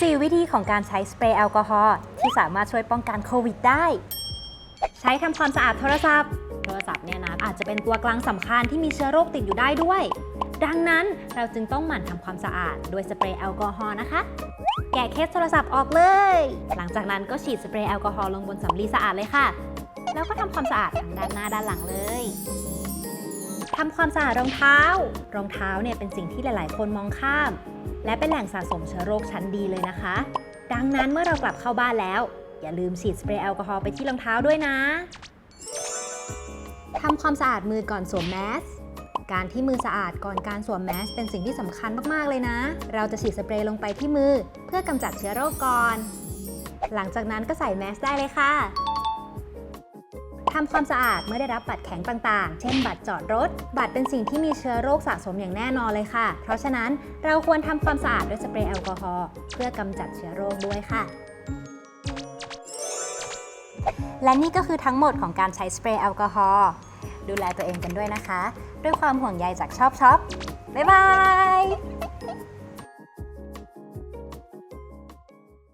4 วิธีของการใช้สเปรย์แอลกอฮอล์ที่สามารถช่วยป้องกันโควิดได้ ใช้ทำความสะอาดโทรศัพท์ โทรศัพท์เนี่ยนะอาจจะเป็นตัวกลางสำคัญที่มีเชื้อโรคติดอยู่ได้ด้วย ดังนั้นเราจึงต้องหมั่นทำความสะอาดด้วยสเปรย์แอลกอฮอล์นะคะ แกะเคสโทรศัพท์ออกเลย หลังจากนั้นก็ฉีดสเปรย์แอลกอฮอล์ลงบนสำลีสะอาดเลยค่ะ แล้วก็ทำความสะอาดทั้งด้านหน้าด้านหลังเลย ทำความสะอาดรองเท้า รองเท้าเนี่ยเป็นสิ่งที่หลาย ๆ คนมองข้าม และเป็นแหล่งสะสมเชื้อโรคชั้นดีเลยนะคะ ดังนั้นเมื่อเรากลับเข้าบ้านแล้ว อย่าลืมฉีดสเปรย์แอลกอฮอล์ไปที่รองเท้าด้วยนะทำความสะอาดมือก่อนสวมแมสการที่มือสะอาดก่อนการสวมแมสเป็นสิ่งที่สำคัญมาก ๆ เลยนะ เราจะฉีดสเปรย์ลงไปที่มือ เพื่อกำจัดเชื้อโรคก่อน หลังจากนั้นก็ใส่แมสได้เลยค่ะ ทำความสะอาดเมื่อได้รับบัตรแข็งต่างๆ เช่น บัตรจอดรถ บัตรเป็นสิ่งที่มีเชื้อโรคสะสมอย่างแน่นอนเลยค่ะ เพราะฉะนั้นเราควรทำความสะอาดด้วยสเปรย์แอลกอฮอล์เพื่อกำจัดเชื้อโรคด้วยค่ะและนี่ก็คือทั้งหมดของการใช้สเปรย์แอลกอฮอล์ดูแลตัวเองกันด้วยนะคะ ด้วยความห่วงใยจากชอบช็อป บ๊ายบาย